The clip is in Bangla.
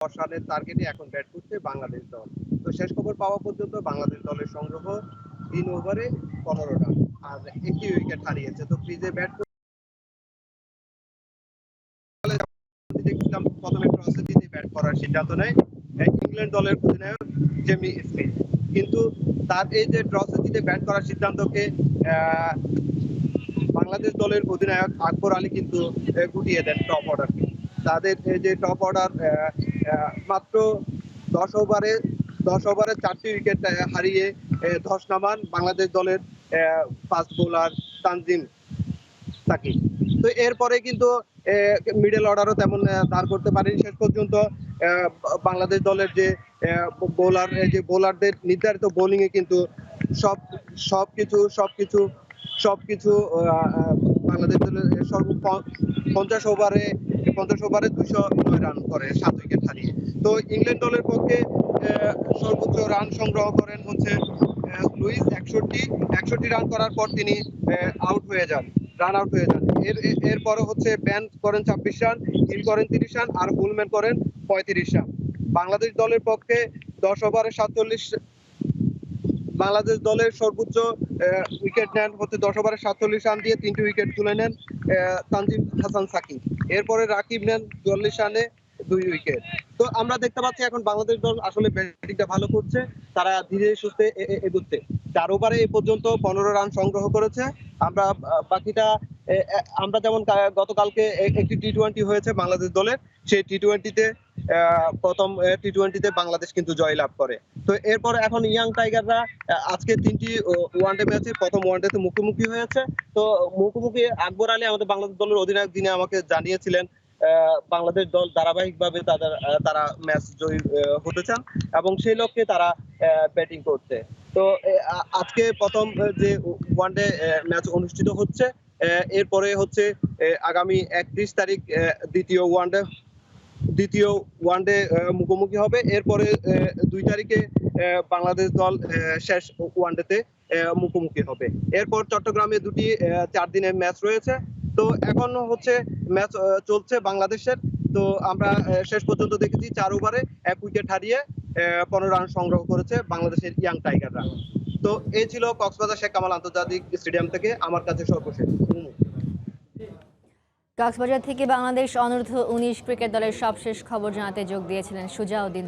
রানের টার্গেটে এখন ব্যাট করছে বাংলাদেশ দল। তো শেষ খবর পাওয়া পর্যন্ত বাংলাদেশ দলের সংগ্রহ তিন ওভারে পনেরো রান আর একটি উইকেট হারিয়েছে। তো ক্রিজে ব্যাট প্রথমে টসে জিতে ব্যাট করার সিদ্ধান্ত নেয় ইংল্যান্ড দলের অধিনায়ক জেমি স্মিথ কিন্তু তার এই যে টসে জিতে ব্যাট করার সিদ্ধান্তকে বাংলাদেশ দলের অধিনায়ক আকবর আলী কিন্তু গুটিয়ে দেন টপ অর্ডারকে তাদের এই যে টপ অর্ডার মাত্র দশ ওভারে দশ ওভারে চারটি উইকেট হারিয়ে ধস নামান বাংলাদেশ দলের ফাস্ট বোলার তানজিম সাকিব। তো এরপরে কিন্তু মিডল অর্ডারও তেমন দাঁড় করতে পারেনি শেষ পর্যন্ত। বাংলাদেশ দলের যে বোলার যে বোলারদের নির্ধারিত বোলিং এ কিন্তু সব সবকিছু সবকিছু সবকিছু আহ, আহ, বাংলাদেশ দলের পঞ্চাশ ওভারে পঞ্চাশ ওভারে দুশো নয় রান করে সাত উইকেট হারিয়ে। তো ইংল্যান্ড দলের পক্ষে সর্বোচ্চ রান সংগ্রহ করেন হচ্ছে লুইস একষট্টি। একষট্টি রান করার পর তিনি আউট হয়ে যান রান আউট হয়ে যান। এর এর- এরপরে হচ্ছে ব্যান করেন ছাব্বিশ রান হিল করেন তিরিশ রান, আর হুলম্যান করেন পঁয়ত্রিশ রান। বাংলাদেশ দলের পক্ষে দশ ওভারে সাতচল্লিশ বাংলাদেশ দলের সর্বোচ্চ উইকেট নেন হচ্ছে দশ ওভারে সাতচল্লিশ রান দিয়ে তিনটি উইকেট তুলে নেন তানজিম হাসান সাকিব। এরপরে রাকিব নেন চুয়াল্লিশ রানে দুই উইকেট তো আমরা দেখতে পাচ্ছি এখন বাংলাদেশ দল আসলে ব্যাটিংটা ভালো করছে, তারা ধীরে সুস্থে এগুচ্ছে। চার ওভারে এ পর্যন্ত পনেরো রান সংগ্রহ করেছে। আমরা বাকিটা আমরা যেমন গতকালকে একটি টি টোয়েন্টি হয়েছে বাংলাদেশ দলের। সেই টি টোয়েন্টিতে প্রথম টি টোয়েন্টিতে বাংলাদেশ কিন্তু জয়লাভ করে। তো এরপর এখন ইয়াং টাইগাররা আজকে তিনটি ওয়ানডে ম্যাচে প্রথম ওয়ানডেতে মুখোমুখি হয়েছে। তো মুখোমুখি আকবর আলী আমাদের বাংলাদেশ দলের অধিনায়ক, যিনি আমাকে জানিয়েছিলেন বাংলাদেশ দল ধারাবাহিকভাবে তাদের তারা ম্যাচ জয়ী হতে চান এবং সেই লক্ষ্যে তারা ব্যাটিং করছে। তো আজকে প্রথম যে ওয়ানডে ম্যাচ অনুষ্ঠিত হচ্ছে এরপরে হচ্ছে আগামী একত্রিশ তারিখ দ্বিতীয় ওয়ানডে দ্বিতীয় ওয়ানডে মুখোমুখি হবে। এরপরে দুই তারিখে বাংলাদেশ দল শেষ ওয়ানডেতে মুখোমুখি হবে। এরপর চট্টগ্রামে দুটি চার দিনের ম্যাচ রয়েছে। তো এখন হচ্ছে ম্যাচ চলছে বাংলাদেশের। তো আমরা শেষ পর্যন্ত দেখেছি চার ওভারে এক উইকেট হারিয়ে পনেরো রান সংগ্রহ করেছে বাংলাদেশের ইয়াং টাইগাররা। তো এই ছিল কক্সবাজার শেখ কামাল আন্তর্জাতিক স্টেডিয়াম থেকে আমার কাছে সর্বশেষ। কক্সবাজার থেকে বাংলাদেশ অনূর্ধ্ব উনিশ ক্রিকেট দলের সবশেষ খবর জানাতে যোগ দিয়েছিলেন সুজাউদ্দিন